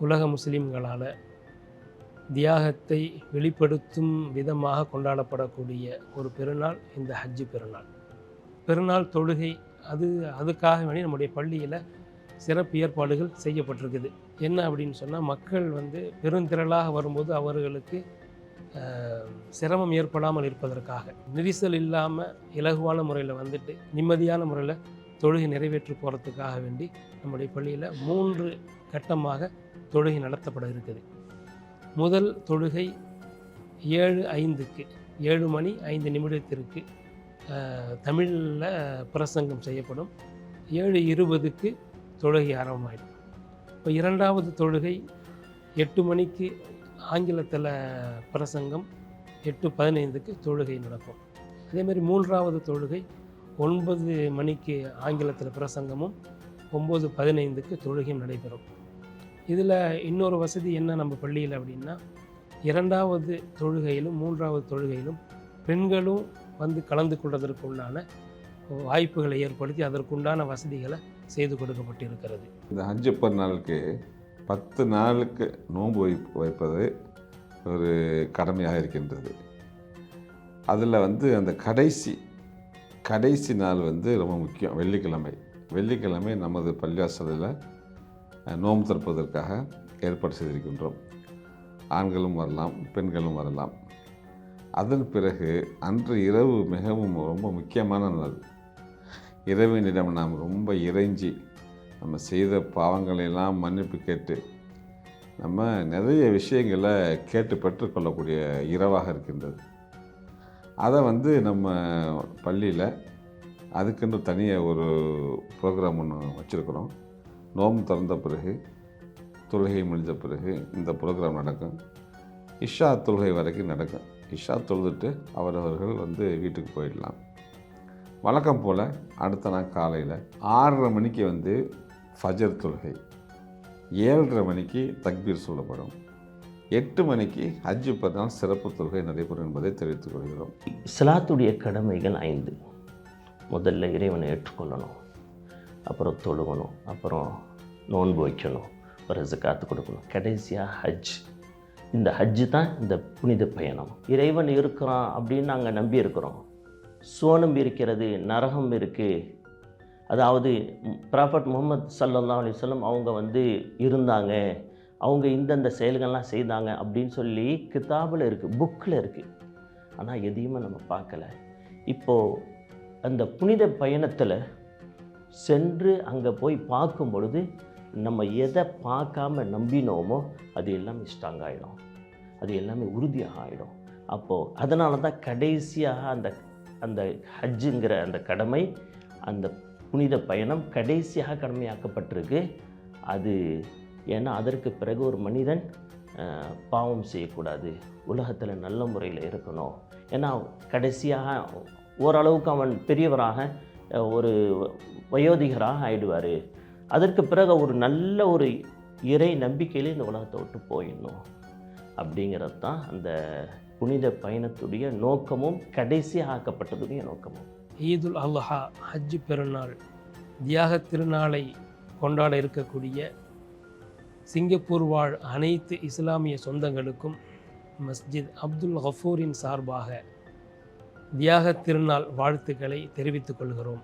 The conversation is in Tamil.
உலக முஸ்லிம்களால் தியாகத்தை வெளிப்படுத்தும் விதமாக கொண்டாடப்படக்கூடிய ஒரு பெருநாள் இந்த ஹஜ்ஜு பெருநாள். பெருநாள் தொழுகை அது அதுக்காக வேண்டி நம்முடைய பள்ளியில் சிறப்பு ஏற்பாடுகள் செய்யப்பட்டிருக்குது. என்ன அப்படின்னு சொன்னால் மக்கள் வந்து பெருந்திரளாக வரும்போது அவர்களுக்கு சிரமம் ஏற்படாமல் இருப்பதற்காக. நெரிசல் இல்லாமல் இலகுவான முறையில் வந்துட்டு நிம்மதியான முறையில் தொழுகை நிறைவேற்றி போகிறதுக்காக வேண்டி நம்முடைய பள்ளியில் மூன்று கட்டமாக தொழுகை நடத்தப்பட இருக்குது. முதல் தொழுகை ஏழு ஐந்துக்கு ஏழு மணி ஐந்து நிமிடத்திற்கு தமிழில் பிரசங்கம் செய்யப்படும். ஏழு இருபதுக்கு தொழுகை ஆரம்பமாயிடும். இப்போ இரண்டாவது தொழுகை எட்டு மணிக்கு ஆங்கிலத்தில் பிரசங்கம் எட்டு பதினைந்துக்கு தொழுகை நடக்கும். அதேமாதிரி மூன்றாவது தொழுகை ஒன்பது மணிக்கு ஆங்கிலத்தில் பிரசங்கமும் ஒம்பது பதினைந்துக்கு தொழுகையும் நடைபெறும். இதில் இன்னொரு வசதி என்ன நம்ம பள்ளியில் அப்படின்னா இரண்டாவது தொழுகையிலும் மூன்றாவது தொழுகையிலும் பெண்களும் வந்து கலந்து கொள்வதற்கு உண்டான வாய்ப்புகளை ஏற்படுத்தி அதற்குண்டான வசதிகளை செய்து கொடுக்கப்பட்டிருக்கிறது. இந்த ஹஜ்ஜு பெருநாளுக்கு பத்து நாளுக்கு நோன்பு வை வைப்பது ஒரு கடமையாக இருக்கின்றது. அதில் வந்து அந்த கடைசி கடைசி நாள் வந்து ரொம்ப முக்கியம். வெள்ளிக்கிழமை. வெள்ளிக்கிழமை நமது பள்ளிவாசலில் நோம்பு நோன்பு திறப்பதற்காக ஏற்பாடு செய்திருக்கின்றோம். ஆண்களும் வரலாம் பெண்களும் வரலாம். அதன் பிறகு அன்று இரவு மிகவும் ரொம்ப முக்கியமான நாள். இறைவனிடம் நாம் ரொம்ப இறைஞ்சி நம்ம செய்த பாவங்களையெல்லாம் மன்னிப்பு கேட்டு நம்ம நிறைய விஷயங்களை கேட்டு பெற்றுக்கொள்ளக்கூடிய இரவாக இருக்கின்றது. அதை வந்து நம்ம பள்ளியில் அதுக்குன்னு தனியாக ஒரு ப்ரோக்ராம் ஒன்று வச்சுருக்குறோம். நோம்பு திறந்த பிறகு தொழுகை முடிஞ்ச பிறகு இந்த ப்ரோக்ராம் நடக்கும். இஷா தொழுகை வரைக்கும் நடக்கும். இஷா தொழுதுட்டு அவரவர்கள் வந்து வீட்டுக்கு போயிடலாம். வழக்கம் போல் அடுத்த நாள் காலையில் ஆறரை மணிக்கு வந்து ஃபஜர் தொழுகை. ஏழரை மணிக்கு தக்பீர் சொல்லப்படும் எட்டு மணிக்கு ஹஜ்ஜு பெருநாள் சிறப்பு தொழுகை நடைபெறும் என்பதை தெரிவித்துக் கொள்கிறோம். இஸ்லாத்துடைய கடமைகள் ஐந்து. முதல்ல இறைவனை ஏற்றுக்கொள்ளணும். அப்புறம் தொழுகணும். அப்புறம் நோன்பு வைக்கணும் ஒரு காத்து கொடுக்கணும். கடைசியாக ஹஜ். இந்த ஹஜ்ஜு தான் இந்த புனித பயணம். இறைவன் இருக்கிறான் அப்படின்னு நாங்கள் நம்பி இருக்கிறோம். சோனம் இருக்கிறது நரகம் இருக்குது அதாவது ப்ராஃபட் முகமது சல்லல்லாஹு அலைஹி அவங்க வந்து இருந்தாங்க. அவங்க இந்தந்த செயல்கள்லாம் செய்தாங்க அப்படின்னு சொல்லி கிதாபில் இருக்குது புக்கில் இருக்குது ஆனால் எதையுமே நம்ம பார்க்கல. இப்போது அந்த புனித பயணத்தில் சென்று அங்கே போய் பார்க்கும் பொழுது நம்ம எதை பார்க்காம நம்பினோமோ அது எல்லாமே ஸ்ட்ராங் ஆகிடும் அது எல்லாமே உறுதியாக ஆகிடும் அப்போது அதனால தான் கடைசியாக அந்த அந்த ஹஜ்ஜுங்கிற அந்த கடமை அந்த புனித பயணம் கடைசியாக கடமையாக்கப்பட்டிருக்கு. அது ஏன்னா அதற்கு பிறகு ஒரு மனிதன் பாவம் செய்யக்கூடாது. உலகத்தில் நல்ல முறையில் இருக்கணும். ஏன்னா கடைசியாக ஓரளவுக்கு அவன் பெரியவராக ஒரு வயோதிகராக ஆயிடுவார். அதற்கு பிறகு ஒரு நல்ல ஒரு இறை நம்பிக்கையிலே இந்த உலகத்தை விட்டு போயிடணும் அப்படிங்கிறது தான் அந்த புனித பயணத்துடைய நோக்கமும் கடைசி ஆக்கப்பட்டதுடைய நோக்கமும். ஈதுல் அல்ஹா ஹஜ் பெருநாள் தியாக திருநாளை கொண்டாட இருக்கக்கூடிய சிங்கப்பூர் வாழ் அனைத்து இஸ்லாமிய சொந்தங்களுக்கும் மஸ்ஜித் அப்துல் ஹஃபூரின் சார்பாக தியாக திருநாள் வாழ்த்துக்களை தெரிவித்துக் கொள்கிறோம்.